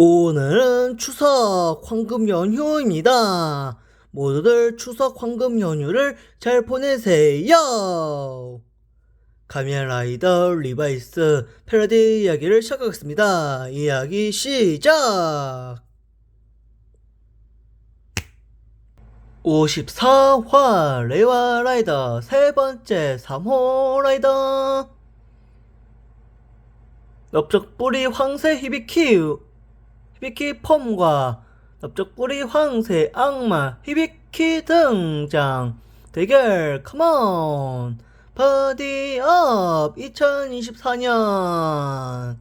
오늘은 추석 황금 연휴입니다. 모두들 추석 황금 연휴를 잘 보내세요. 가면라이더 리바이스 패러디 이야기를 시작하겠습니다. 이야기 시작! 54화 레와 라이더 세 번째 3호 라이더 넓적 뿌리 황새 히비키 히비키 펌과 넓적뿌리 황새 악마 히비키 등장. 대결 컴온 파디업 2024년.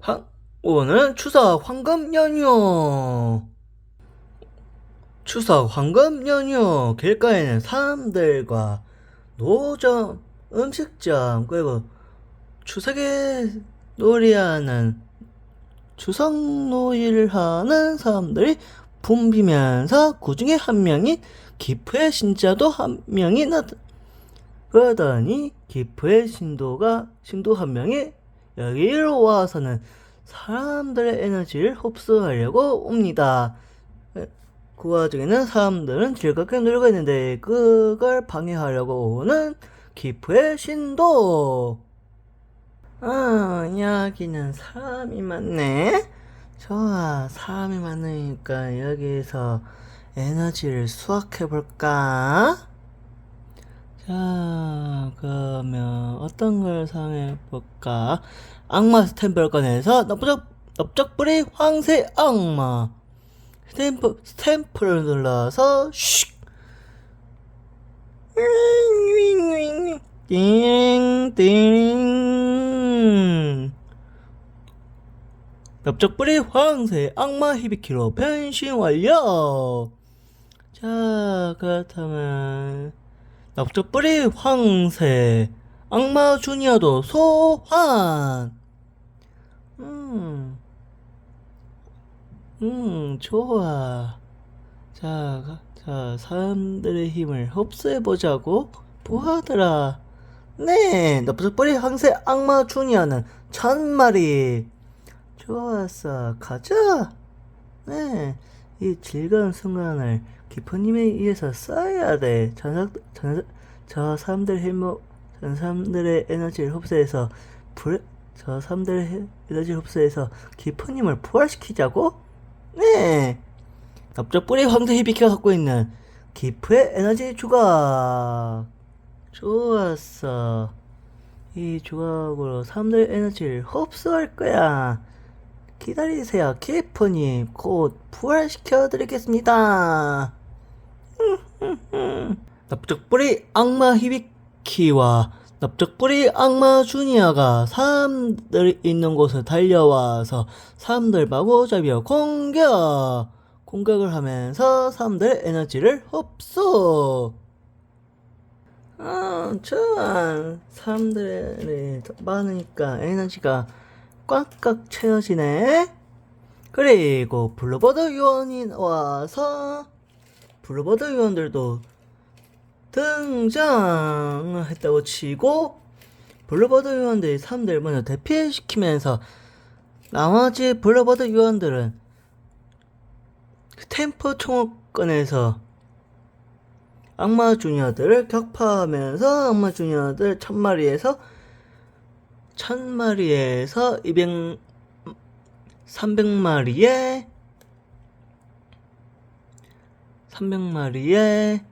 황, 오늘은 추석 황금 연휴. 추석 황금 연휴 길가에는 사람들과 노점, 음식점, 그리고 추석에 놀이하는 추석 놀이를 하는 사람들이 붐비면서 그 중에 한 명인 기프의 신자도 한 명이 나타 그러더니 기프의 신도가 신도 한 명이 여기로 와서는 사람들의 에너지를 흡수하려고 옵니다. 그 와중에는 사람들은 즐겁게 놀고 있는데 그걸 방해하려고 오는 기프의 신도. 아, 여기는 사람이 많네. 좋아, 사람이 많으니까 여기서 에너지를 수확해 볼까? 자, 그러면 어떤 걸 사용해 볼까? 악마 스탬프를 꺼내서 넓적, 넓적 뿌리 황새 악마. 스탬프, 스탬프를 눌러서 슉! 띵, 띵. 넓적뿌리 황새 악마 히비키로 변신 완료. 자, 그렇다면 넓적뿌리 황새 악마 주니어도 소환. 음. 음, 좋아. 자, 가- 자, 사람들의 힘을 흡수해보자고? 부하들아. 네, 넓적뿌리 황새 악마 주니어는 천 마리. 좋았어. 가자. 네, 이 즐거운 순간을 기포님에 의해서 써야 돼. 전, 전, 저 사람들의 힘, 전 사람들의 에너지를 흡수해서 불, 저 사람들의 해- 에너지를 흡수해서 기포님을 부활시키자고? 네. 넓적 뿌리 황새 히비키가 갖고 있는 기프의 에너지 조각. 좋았어. 이 조각으로 사람들의 에너지를 흡수할 거야. 기다리세요, 기프님. 곧 부활시켜 드리겠습니다. 넓적뿌리 악마 히비키와 넓적뿌리 악마 주니어가 사람들이 있는 곳에 달려와서 사람들 마구잡이와 공격! 공격을 하면서 사람들의 에너지를 흡수! 아, 좋아. 사람들이 더 많으니까 에너지가 꽉꽉 채워지네. 그리고 블루버드 요원이 와서 블루버드 요원들도 등장했다고 치고 블루버드 요원들이 사람들 먼저 대피시키면서 나머지 블루버드 요원들은 그 템포 총을 꺼내서 악마 주니어들을 격파하면서 악마 주니어들 천 마리에서 천 마리에서 200 300마리에 300마리에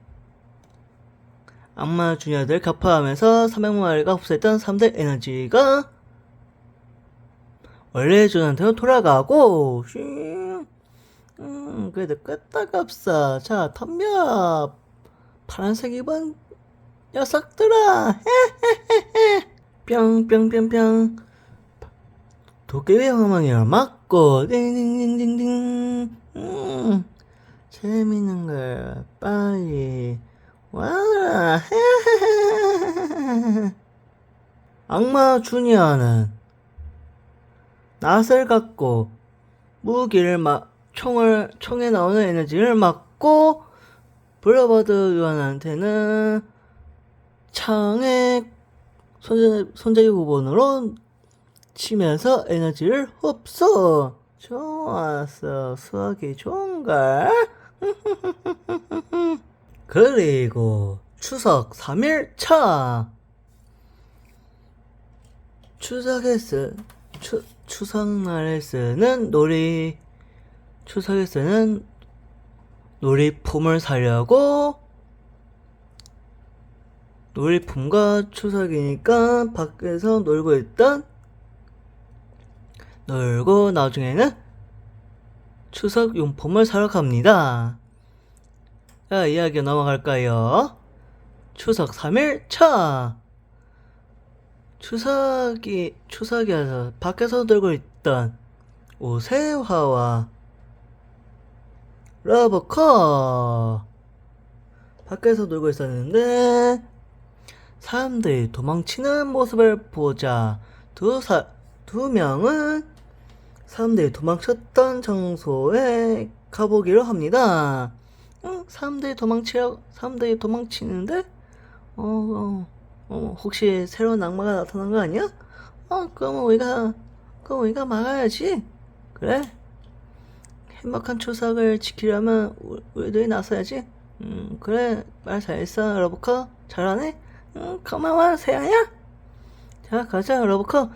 악마 주니어들 격파하면서 300마리가 흡수했던 3대 에너지가 원래 존한테로 돌아가고 슝. 음 그래도 끄떡없어 자 덤벼 파란색 입은 녀석들아 뿅뿅뿅뿅 도깨비 허망이를 맞고 띵띵띵띵띵 음 재밌는 걸 빨리 와라 악마 주니어는 낫을 갖고 무기를 막 총을 총에 나오는 에너지를 막고 블러버드 요원한테는 창에 손잡이, 손잡이 부분으로 치면서 에너지를 흡수. 좋았어. 수학이 좋은걸? 그리고 추석 3일차. 추석에 쓰, 추, 추석날에 쓰는 놀이, 추석에 쓰는 놀이품을 사려고 놀이품과 추석이니까 밖에서 놀고 있던 놀고 나중에는 추석 용품을 사러 갑니다. 자, 이야기 넘어갈까요? 추석 3일 차! 추석이, 추석이어서 밖에서 놀고 있던 오세화와 러버커! 밖에서 놀고 있었는데, 사람들이 도망치는 모습을 보자 두 사, 두 명은 사람들이 도망쳤던 장소에 가보기로 합니다. 응, 사람들이 도망치려, 사람들이 도망치는데, 어, 어, 어, 혹시 새로운 악마가 나타난 거 아니야? 어, 그럼 우리가, 그럼 우리가 막아야지. 그래? 행복한 추석을 지키려면 우- 우리들이 나서야지. 음, 그래. 말 잘했어, 러브커. 잘하네. 응, 고마워, 세아야. 자, 가자, 러브커.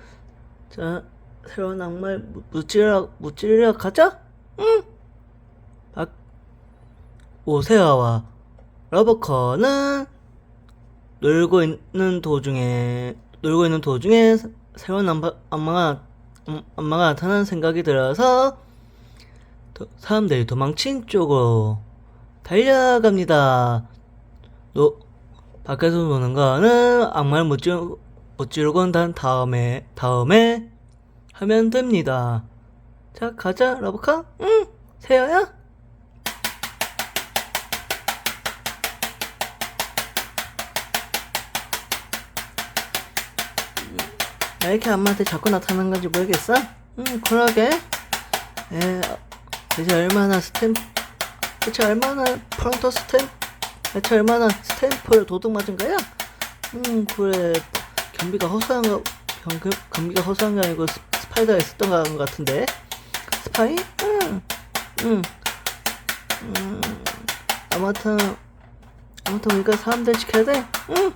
자, 새로운 악마를 무- 무찌르러, 무찌르러 가자. 응. 박, 오세아와 러브커는 놀고 있는 도중에, 놀고 있는 도중에 새- 새로운 악마, 악마가, 음, 악마가 나타나는 생각이 들어서 도- 사람들이 도망친 쪽으로 달려갑니다. 노, 밖에서 노는 거는 악마를 못 지르고, 못 지르고 난 다음에, 다음에 하면 됩니다. 자, 가자, 러브카. 응, 세아야. 왜 이렇게 엄마한테 자꾸 나타나는 건지 모르겠어? 응, 그러게. 에, 대체 얼마나 스탬프, 대체 얼마나 프론토 스탬프, 대체 얼마나 스탬프를 도둑 맞은 거야? 음, 그래. 경비가 허술한 거, 경, 경비가 허술한 게 아니고 스, 스파이더가 있었던 것 같은데. 스파이? 응, 응. 음, 아무튼, 아무튼 우리가 사람들 지켜야 돼. 응.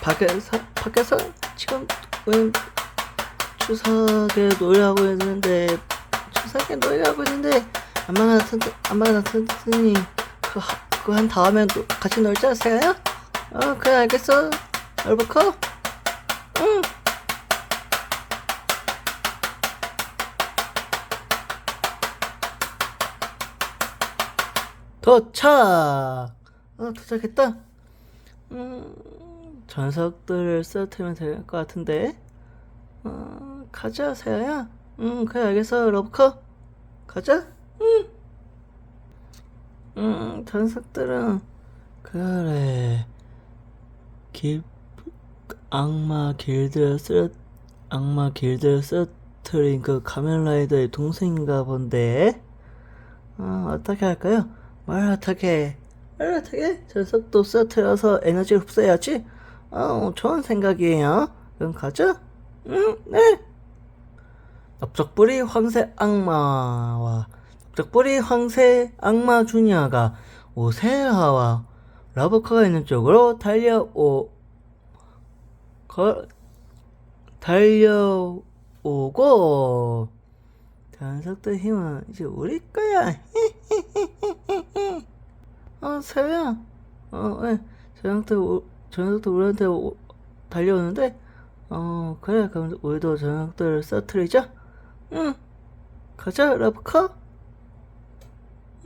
밖에서 밖에서 지금 우린 추석에 놀이하고 있는데 추석에 놀이하고 있는데 엄마가 나타났 엄마가 나타났으니 그그 한 다음에 또 같이 놀자 세아야? 어 그래 알겠어. 얼버커? 응. 도착! 어 도착했다. 음 전석들을 쓰러뜨리면 될 것 같은데. 어, 가자, 세아야. 응, 그래, 알겠어, 러브커. 가자. 응. 음, 전석들은, 그래. 길, 악마 길드 쓰러, 악마 길드 쓰러뜨린 그 가면라이더의 동생인가 본데. 어, 어떻게 할까요? 말 어떻게, 말 어떻게? 전석도 쓰러뜨려서 에너지를 흡수해야지. 어, 좋은 생각이에요. 그럼 가자. 응, 네. 넓적뿌리 황새 악마와 넓적뿌리 황새 악마 주니어가 오세하와 러브커가 있는 쪽으로 달려오 거, 달려오고 전석들 힘은 이제 우리 거야. 어, 세야. 어, 왜? 전석들 우- 저녁도 우리한테 오- 달려오는데 어 그래. 그럼 우리도 저녁들 써트리자. 응. 가자 러브커.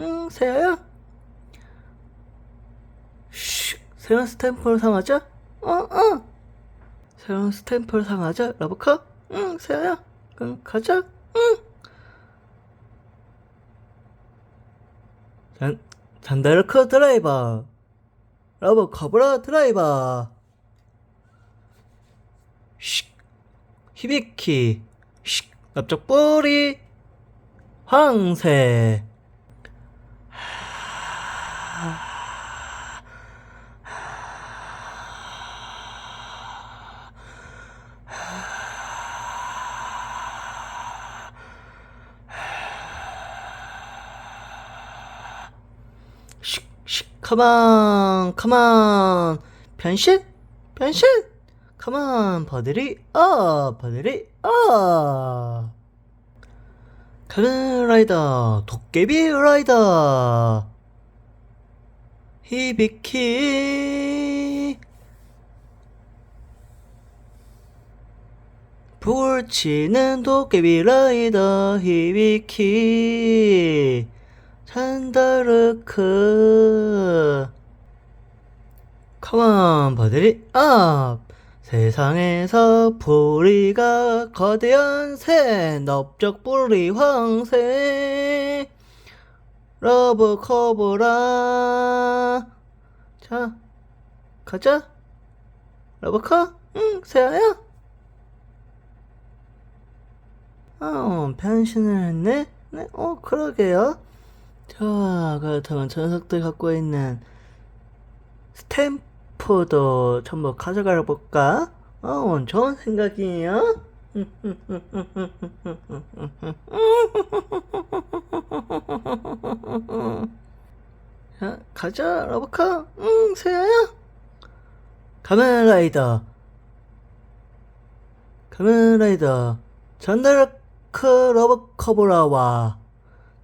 응 세아야. 슉 새로운 스탬프를 상하자. 어어. 새로운 스탬프를 상하자 러브커. 응 세아야. 그럼 가자. 응. 잔, 잔다르크 드라이버. 러브 커브라 드라이버 히비키 식 넓적 뿌리 황새 슉슉 가만 가만 변신 변신 컴온 버들이 어 버들이 어 카멘라이더 도깨비 라이더 히비키. 불치는 도깨비 라이더 히비키. 산다르크. 컴온 버들이 업 세상에서 뿌리가 거대한 새 넓적 뿌리 황새. 러브 코브라. 자 가자. 러브카 응 새아야. 어 변신을 했네? 네, 어 그러게요. 자 그렇다면 저 녀석들 갖고 있는 스탬 프도 전부 가져가 볼까? 어, 좋은 생각이에요. 자, 가자, 러버카. 응, 세아야. 카멘라이더. 카멘라이더. 전달크 러버커브라와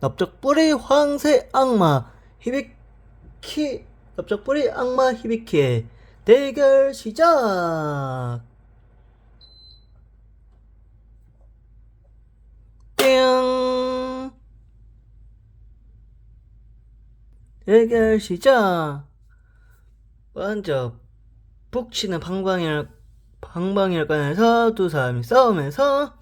넓적 뿌리 황새 악마 히비키 넓적 뿌리 악마 히비키의 대결 시작! 띵! 대결 시작! 먼저 북치는 방방이를 꺼내서 두 사람이 싸우면서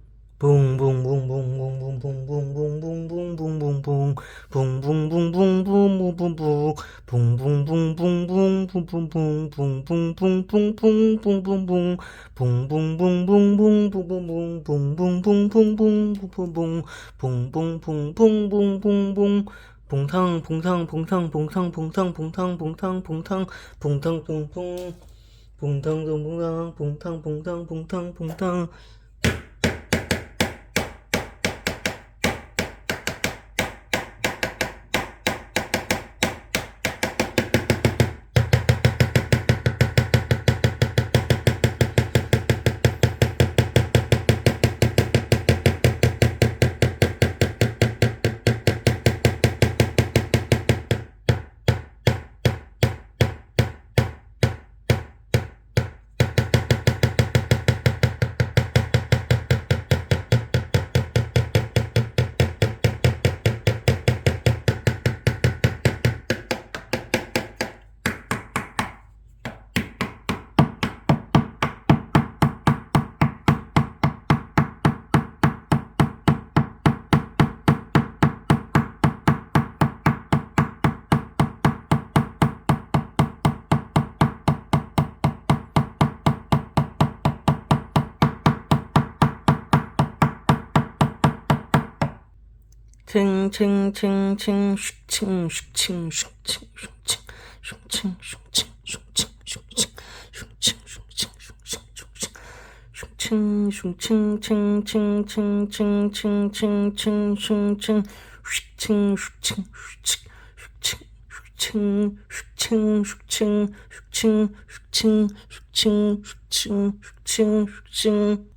봉탕 봉탕 봉탕 칭칭칭칭 슉칭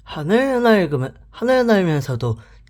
하늘 날으면 하늘 날면서도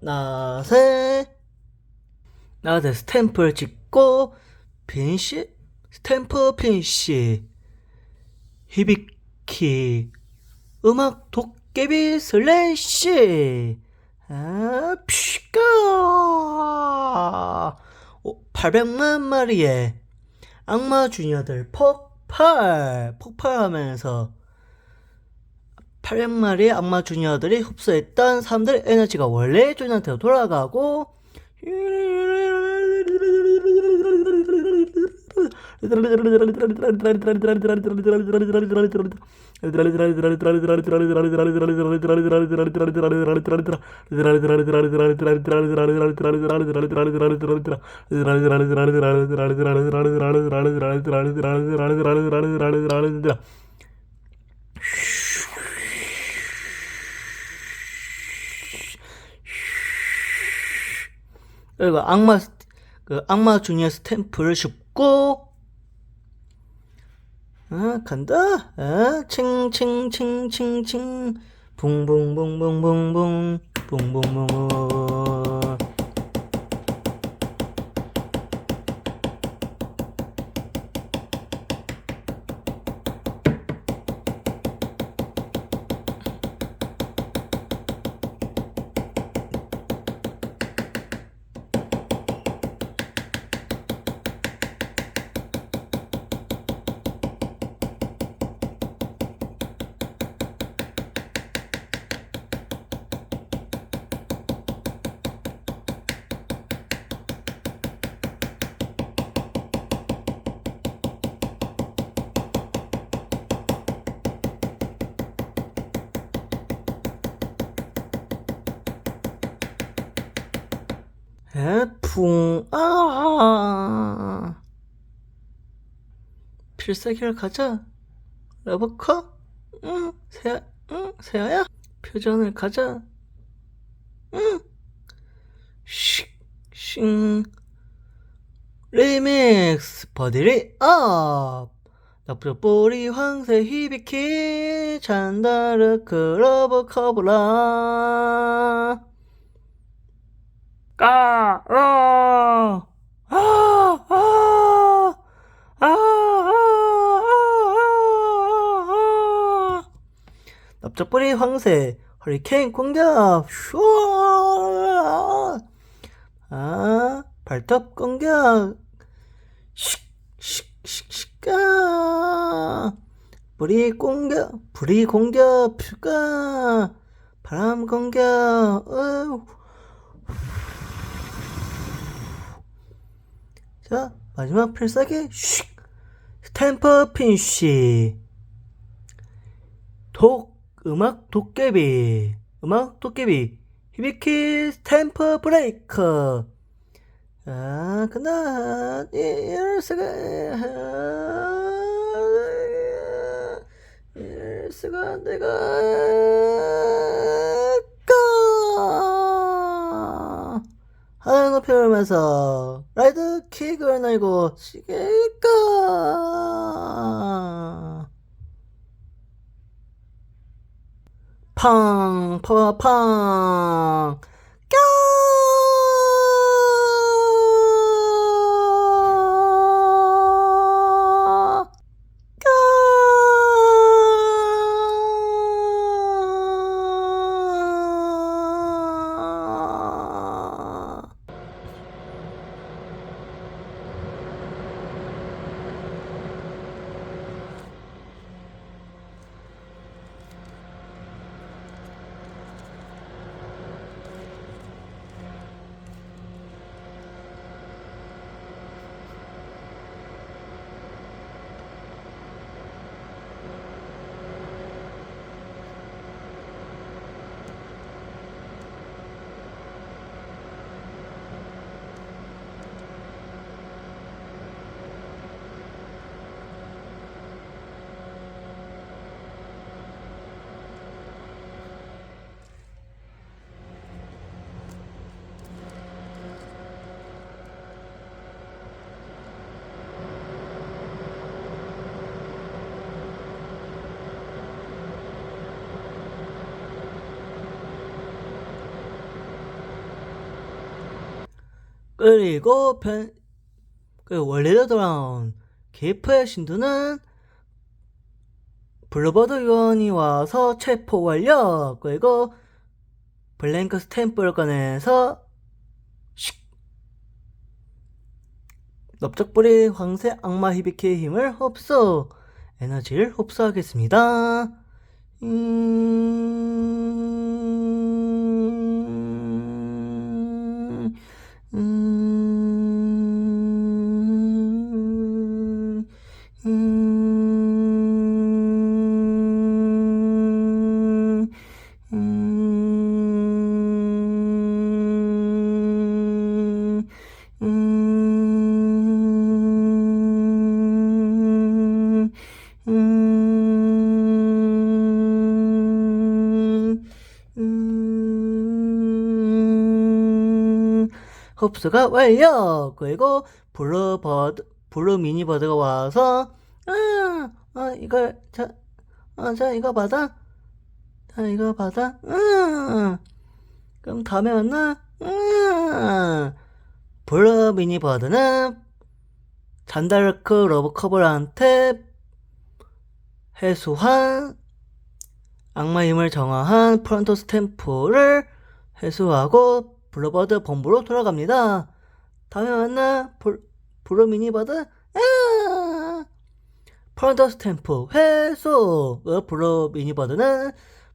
나세 나세 스탬프를 찍고 빈시? 스탬프 빈시. 히비키. 음악 도깨비 슬래시. 아 피까 800만 마리의 악마 주니어들 폭발. 폭발하면서 800마리의 악마 주니어들이 흡수했던 사람들의 에너지가 원래 주니한테로 돌아가고 그리고 악마 그 악마 주니어 스탬프를 줍고 아 간다. 아 칭칭칭칭칭. 붕붕붕붕붕붕. 붕붕붕붕 에풍 아. 필살기를 가자. 러버커? 응 세아 응 세아야? 표전을 가자. 응쉥쉥. 리믹스 버디리 업. 나쁘보리 황새 히비키. 잔다르 크 러버 커브라 까, 어, 아, 아, 아, 아, 아, 아, 납작뿌리 황새, 허리케인 공격, 슈아, 아, 발톱 공격, 슉, 슉, 슉, 슉, 까, 뿌리 공격, 뿌리 공격, 퓨가, 바람 공격, 어 자, 마지막 필살기, 슉! 스탬퍼 핀쉬. 독, 음악 도깨비. 음악 도깨비. 히비키 스탬퍼 브레이커. 아, 그나, 이럴 수가, 이럴 수가, 내가, 오면서. 라이드 킥을 날고 시계가 팡, 파, 팡, 그리고 편, 그 원래로 돌아온 게이프의 신두는 블루버드 요원이 와서 체포 완료. 그리고 블랭크 스탬프를 꺼내서 슉. 넓적뿌리 황새 악마 히비키의 힘을 흡수. 에너지를 흡수하겠습니다. 음, 음, 음, 음, 음, 음, 음, 흡수가 완료! 그리고 블루 버드, 블루 미니 버드가 와서, 아, 아, 이걸, 자, 아, 자, 이거 받아. 자, 이거 받아. 음, 그럼 다음에 만나. 음, 블루 미니 버드는 잔다르크 러브커블한테 해수한 악마 힘을 정화한 프론토 스탬프를 해수하고 블루버드 본부로 돌아갑니다. 다음에 만나? 블, 블루 미니버드 아! 프론토 스탬프 회수 그 블루 미니버드는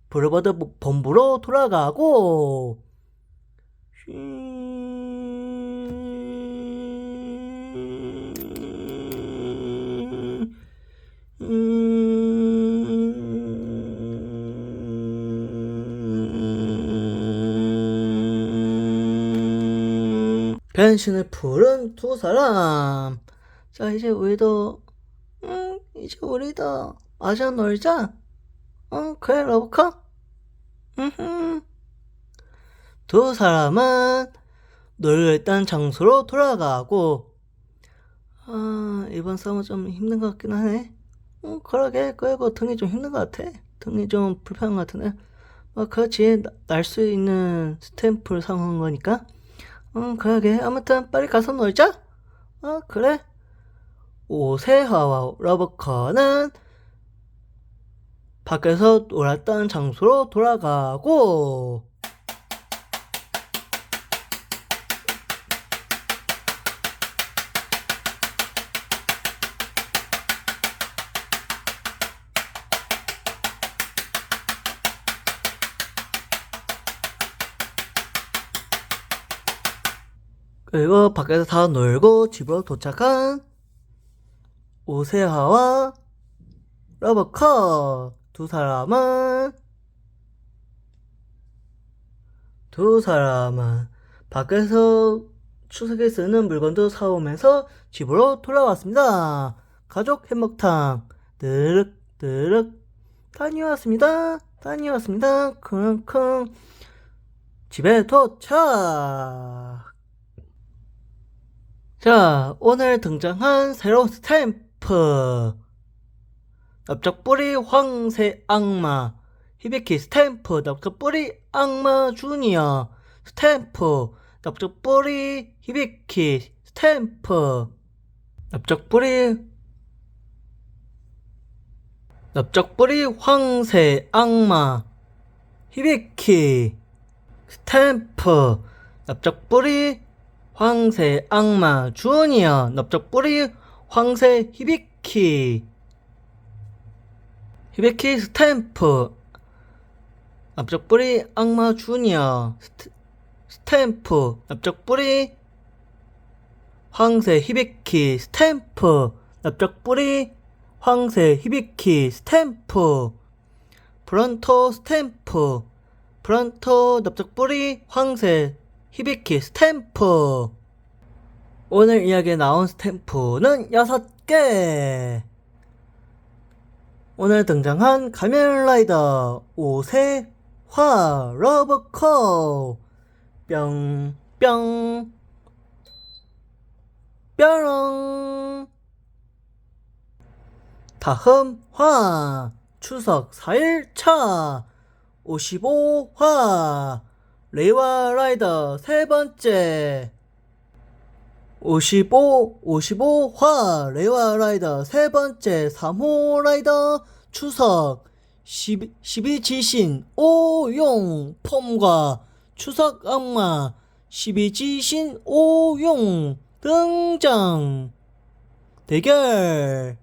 블루버드 본부로 돌아가고 변신을 푸른 두 사람. 자, 이제 우리도, 응, 이제 우리도 마저 놀자. 응, 그래, 러브카? 응, 두 사람은 놀려 있던 장소로 돌아가고, 아, 이번 싸움은 좀 힘든 것 같긴 하네. 응, 그러게, 그리고 등이 좀 힘든 것 같아. 등이 좀 불편한 것 같으네. 어, 그렇지. 날 수 있는 스탬프를 사용한 거니까. 응, 그러게. 아무튼 빨리 가서 놀자. 어, 그래. 오세하와 러브커는 밖에서 놀았던 장소로 돌아가고 그리고 밖에서 다 놀고 집으로 도착한 오세하와 러버커 두 사람은 두 사람은 밖에서 추석에 쓰는 물건도 사오면서 집으로 돌아왔습니다. 가족 해먹탕 드륵 드륵 다녀왔습니다. 다녀왔습니다. 킁킁 집에 도착. 자, 오늘 등장한 새로운 스탬프. 넓적뿌리 황새 악마. 히비키 스탬프. 넓적뿌리 악마 주니어. 스탬프. 넓적뿌리 히비키 스탬프. 넓적뿌리 넓적뿌리 황새 악마. 히비키 스탬프. 넓적뿌리 황새 악마 주니어 넓적 뿌리 황새 히비키. 히비키 스탬프. 넓적 뿌리 악마 주니어 스탬프. 넓적 뿌리 황새 히비키 스탬프. 넓적 뿌리 황새 히비키 스탬프. 브런토 스탬프. 브런토 넓적 뿌리 황새 히비키 스탬프. 오늘 이야기에 나온 스탬프는 6개. 오늘 등장한 가면라이더 오세화 러브코 뿅뿅. 뾰롱. 다음 화. 추석 4일차. 55화 레이와 라이더 세 번째. 55 55화. 레이와 라이더 세 번째. 3호 라이더 추석. 12, 12지신 오용 폼과 추석 악마. 12지신 오용 등장. 대결.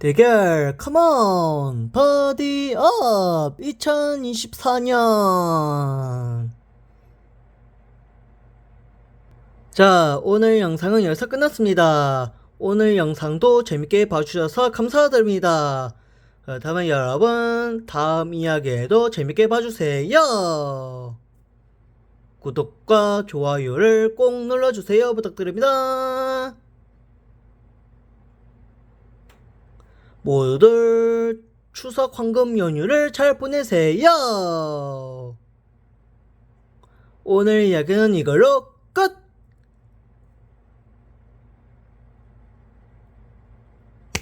대결. 컴온 버디업 2024년 자 오늘 영상은 여기서 끝났습니다 오늘 영상도 재밌게 봐주셔서 감사드립니다 그렇다면 여러분 다음 이야기에도 재밌게 봐주세요 구독과 좋아요를 꼭 눌러주세요 부탁드립니다 모두들 추석 황금 연휴를 잘 보내세요. 오늘 이야기는 이걸로 끝!